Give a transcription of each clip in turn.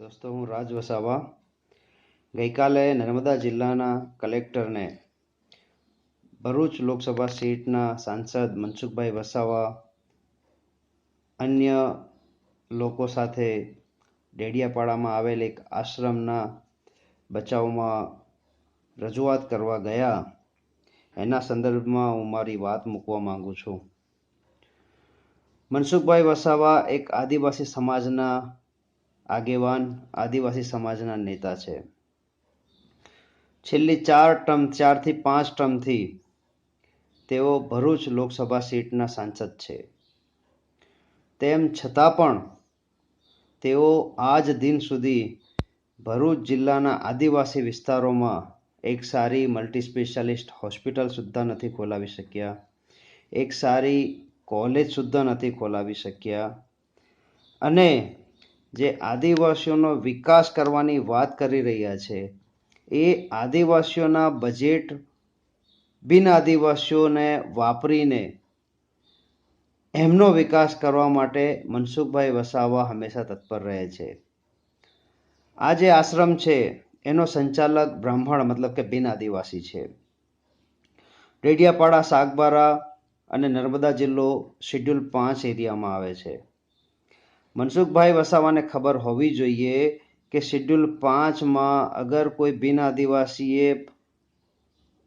દોસ્તો, હું રાજ વસાવા. ગઈકાલે નર્મદા જિલ્લાના કલેક્ટરને ભરૂચ લોકસભા સીટના સાંસદ મનસુખભાઈ વસાવા, અન્ય લોકો સાથે ડેડિયાપાડામાં આવેલ એક આશ્રમના બચાવમાં રજૂઆત કરવા ગયા. એના સંદર્ભમાં હું મારી વાત મૂકવા માંગુ છું. મનસુખભાઈ વસાવા એક આદિવાસી સમાજના આગેવાન આદિવાસી સમાજના નેતા છે. છેલ્લી ચાર ટર્મ, ચારથી પાંચ ટર્મથી તેઓ ભરૂચ લોકસભા સીટના સાંસદ છે. તેમ છતાં પણ તેઓ આજ દિન સુધી ભરૂચ જિલ્લાના આદિવાસી વિસ્તારોમાં એક સારી મલ્ટી સ્પેશિયાલિસ્ટ હોસ્પિટલ સુદ્ધા નથી ખોલાવી શક્યા, એક સારી કોલેજ સુદ્ધા નથી ખોલાવી શક્યા અને જે આદિવાસીઓનો વિકાસ કરવાની વાત કરી રહ્યા છે, એ આદિવાસીઓના બજેટ બિન આદિવાસીઓને વાપરીને એમનો વિકાસ કરવા માટે મનસુખભાઈ વસાવા હંમેશા તત્પર રહે છે. આ જે આશ્રમ છે, એનો સંચાલક બ્રાહ્મણ મતલબ કે બિન આદિવાસી છે. ડેડિયાપાડા, સાગબારા અને નર્મદા જિલ્લો શેડ્યુલ પાંચ એરિયામાં આવે છે. મનસુખભાઈ વસાવાને ખબર હોવી જોઈએ કે શેડ્યુલ પાંચમાં અગર કોઈ બિન આદિવાસીએ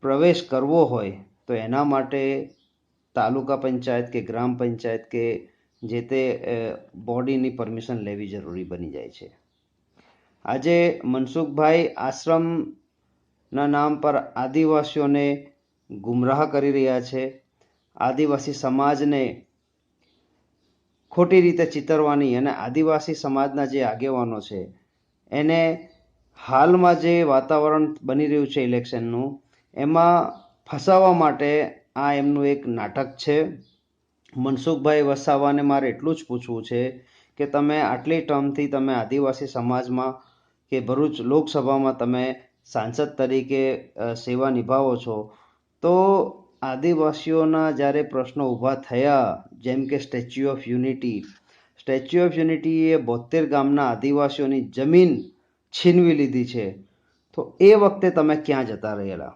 પ્રવેશ કરવો હોય તો એના માટે તાલુકા પંચાયત કે ગ્રામ પંચાયત કે જે તે બોડીની પરમિશન લેવી જરૂરી બની જાય છે. આજે મનસુખભાઈ આશ્રમના નામ પર આદિવાસીઓને ગુમરાહ કરી રહ્યા છે. આદિવાસી સમાજને ખોટી રીતે ચિતરવાની અને આદિવાસી સમાજના જે આગેવાનો છે, એને હાલમાં જે વાતાવરણ બની રહ્યું છે ઇલેક્શનનું, એમાં ફસાવા માટે આ એમનું એક નાટક છે. મનસુખભાઈ વસાવાને મારે એટલું જ પૂછવું છે કે તમે આટલી ટર્મથી તમે આદિવાસી સમાજમાં કે ભરૂચ લોકસભામાં તમે સાંસદ તરીકે સેવા નિભાવો છો, તો આદિવાસીઓના જ્યારે પ્રશ્નો ઊભા થયા, જેમ કે Statue of Unity. Statue of યુનિટીએ બોતેર ગામના આદિવાસીઓની જમીન છીનવી લીધી છે. તો એ વખતે તમે ક્યાં જતા રહેલા?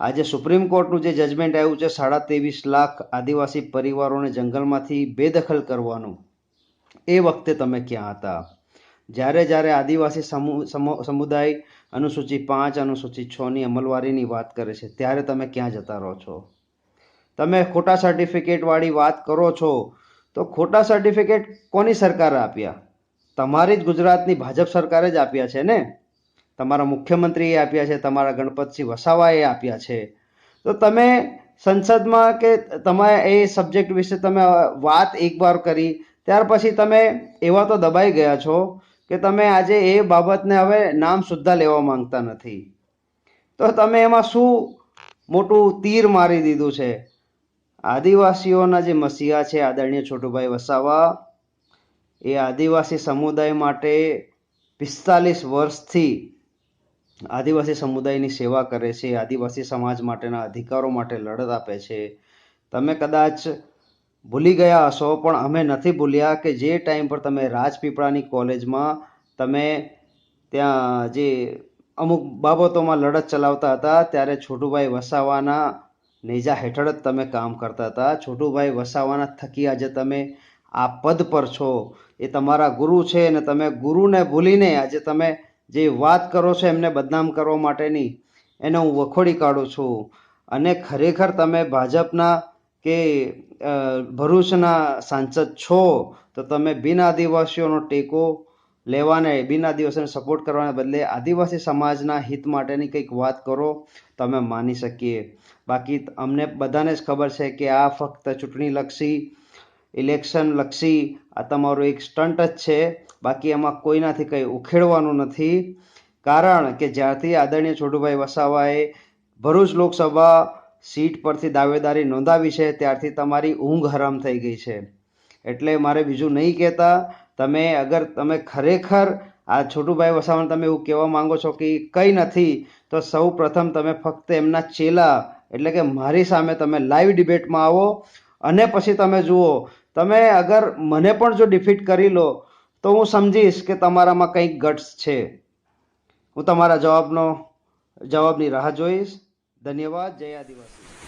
આજે સુપ્રીમ કોર્ટનું જે જજમેન્ટ આવ્યું છે, સાડા ત્રેવીસ લાખ આદિવાસી પરિવારોને જંગલમાંથી બેદખલ કરવાનું, એ વખતે તમે ક્યાં હતા? જ્યારે જ્યારે આદિવાસી સમુદાય અનુસૂચિ પાંચ, અનુસૂચિ છની અમલવારીની વાત કરે છે, ત્યારે તમે ક્યાં જતા રહો છો? તમે ખોટા સર્ટિફિકેટવાળી વાત કરો છો, તો ખોટા સર્ટિફિકેટ કોની સરકારે આપ્યા? તમારી જ ગુજરાતની ભાજપ સરકારે જ આપ્યા છે ને? તમારા મુખ્યમંત્રીએ આપ્યા છે, તમારા ગણપતસિંહ વસાવાએ આપ્યા છે. તો તમે સંસદમાં કે તમે એ સબ્જેક્ટ વિશે તમે વાત એકવાર કરી, ત્યાર પછી તમે એવા તો દબાઈ ગયા છો કે તમે આજે એ બાબતને હવે નામ સુદ્ધા લેવા માંગતા નથી. તો તમે એમાં શું મોટું તીર મારી દીધું છે? આદિવાસીઓના જે મસીહા છે, આદરણીય છોટુભાઈ વસાવા, એ આદિવાસી સમુદાય માટે પિસ્તાલીસ વર્ષથી આદિવાસી સમુદાયની સેવા કરે છે, આદિવાસી સમાજ માટેના અધિકારો માટે લડત આપે છે. તમે કદાચ ભૂલી ગયા હશો, પણ અમે નથી ભૂલ્યા કે જે ટાઈમ પર તમે રાજપીપળાની કોલેજમાં તમે ત્યાં જે અમુક બાબતોમાં લડત ચલાવતા હતા, ત્યારે છોટુભાઈ વસાવાના નેજા હેઠળ જ તમે કામ કરતા હતા. છોટુભાઈ વસાવાના થકી આજે તમે આ પદ પર છો, એ તમારા ગુરુ છે અને તમે ગુરુને ભૂલીને આજે તમે જે વાત કરો છો એમને બદનામ કરવા માટેની, એને હું વખોડી કાઢું છું. અને ખરેખર તમે ભાજપના કે ભરૂચના સાંસદ છો, તો તમે બિન આદિવાસીઓનો ટેકો લેવાને, બિન આદિવાસીને સપોર્ટ કરવાને બદલે આદિવાસી સમાજના હિત માટેની કંઈક વાત કરો તો અમે માની શકીએ. બાકી અમને બધાને જ ખબર છે કે આ ફક્ત ચૂંટણીલક્ષી ઇલેક્શન લક્ષી, આ તમારું એક સ્ટન્ટ જ છે. બાકી એમાં કોઈનાથી કંઈ ઉખેડવાનું નથી. કારણ કે જ્યારથી આદરણીય છોટુભાઈ વસાવાએ ભરૂચ લોકસભા સીટ પરથી દાવેદારી નોંધાવી છે, ત્યારથી તમારી ઊંઘ હરામ થઈ ગઈ છે. એટલે મારે બીજું નહીં કહેતા, તમે અગર તમે ખરેખર આ છોટુભાઈ વસાવાને તમે એવું કહેવા માંગો છો કે કંઈ નથી, તો સૌ પ્રથમ તમે ફક્ત એમના ચેલા, એટલે કે મારી સામે તમે લાઈવ ડિબેટમાં આવો અને પછી તમે જુઓ, તમે અગર મને પણ જો ડિફીટ કરી લો, તો હું સમજીશ કે તમારામાં કંઈક ગટ્સ છે. હું તમારા જવાબનો, જવાબની રાહ જોઈશ. ધન્યવાદ જય આદિવાસી.